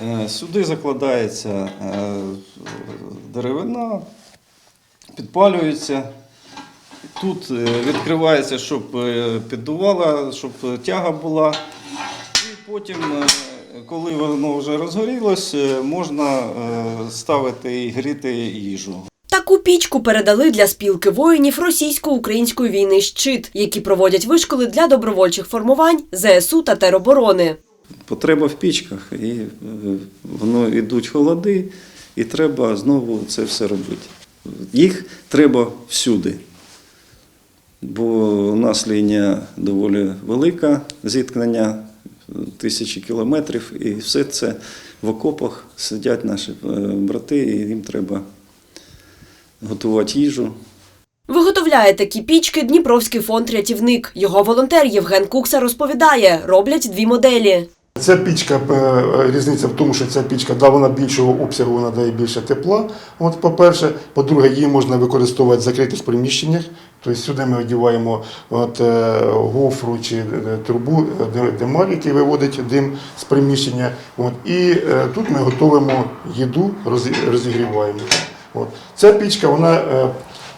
Е, Сюди закладається е, деревина, підпалюється. Тут е, відкривається, щоб піддувала, щоб тяга була. І потім, коли воно вже розгорілось, можна ставити і гріти їжу. Таку пічку передали для спілки воїнів російсько-української війни «Щит», які проводять вишколи для добровольчих формувань ЗСУ та тероборони. Потреба в пічках, і е, воно йдуть холоди, і треба знову це все робити. Їх треба всюди. Бо у нас лінія доволі велика, зіткнення тисячі кілометрів, і все це в окопах сидять наші е, брати, і їм треба готувати їжу. Виготовляє такі пічки Дніпровський фонд «Рятівник». Його волонтер Євген Кукса розповідає, роблять дві моделі. Ця пічка е, різниця в тому, що ця пічка да, вона більшого обсягу, вона дає більше тепла. От, по-перше, по-друге, її можна використовувати в закритих приміщеннях. Тобто сюди ми одіваємо от, е, гофру чи е, трубу, е, димар, який виводить дим з приміщення. От, і е, тут ми готуємо їду, розі- розігріваємо. От. Ця пічка вона е,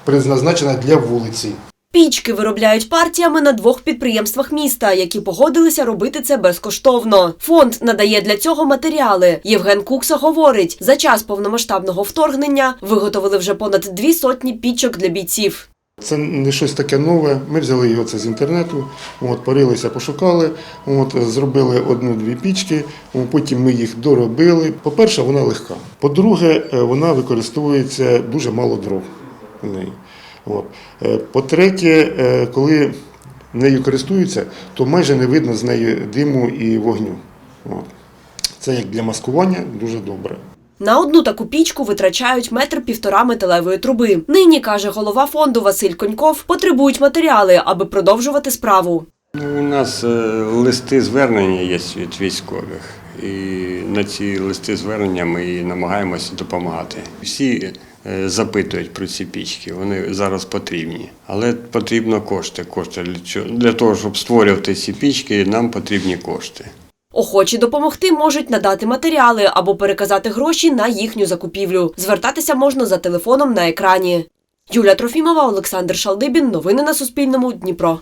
предназначена для вулиці. Пічки виробляють партіями на двох підприємствах міста, які погодилися робити це безкоштовно. Фонд надає для цього матеріали. Євген Кукса говорить, за час повномасштабного вторгнення виготовили вже понад дві сотні пічок для бійців. Це не щось таке нове. Ми взяли його це з інтернету, от, порилися, пошукали, от, зробили одну-дві пічки, потім ми їх доробили. По-перше, вона легка. По-друге, е, вона використовується дуже мало дров у неї. От. Е, По-третє, е, коли нею користуються, то майже не видно з неї диму і вогню. От. Це як для маскування дуже добре. На одну таку пічку витрачають метр півтора металевої труби. Нині каже голова фонду Василь Коньков, потребують матеріали, аби продовжувати справу. Ну, У нас е, листи звернення є від військових, і на ці листи звернення ми намагаємося допомагати. Всі запитують про ці пічки, вони зараз потрібні. Але потрібно кошти. Кошти для чого? Для того, щоб створювати ці пічки, нам потрібні кошти. Охочі допомогти можуть надати матеріали або переказати гроші на їхню закупівлю. Звертатися можна за телефоном на екрані. Юлія Трофімова, Олександр Шалдибін. Новини на Суспільному. Дніпро.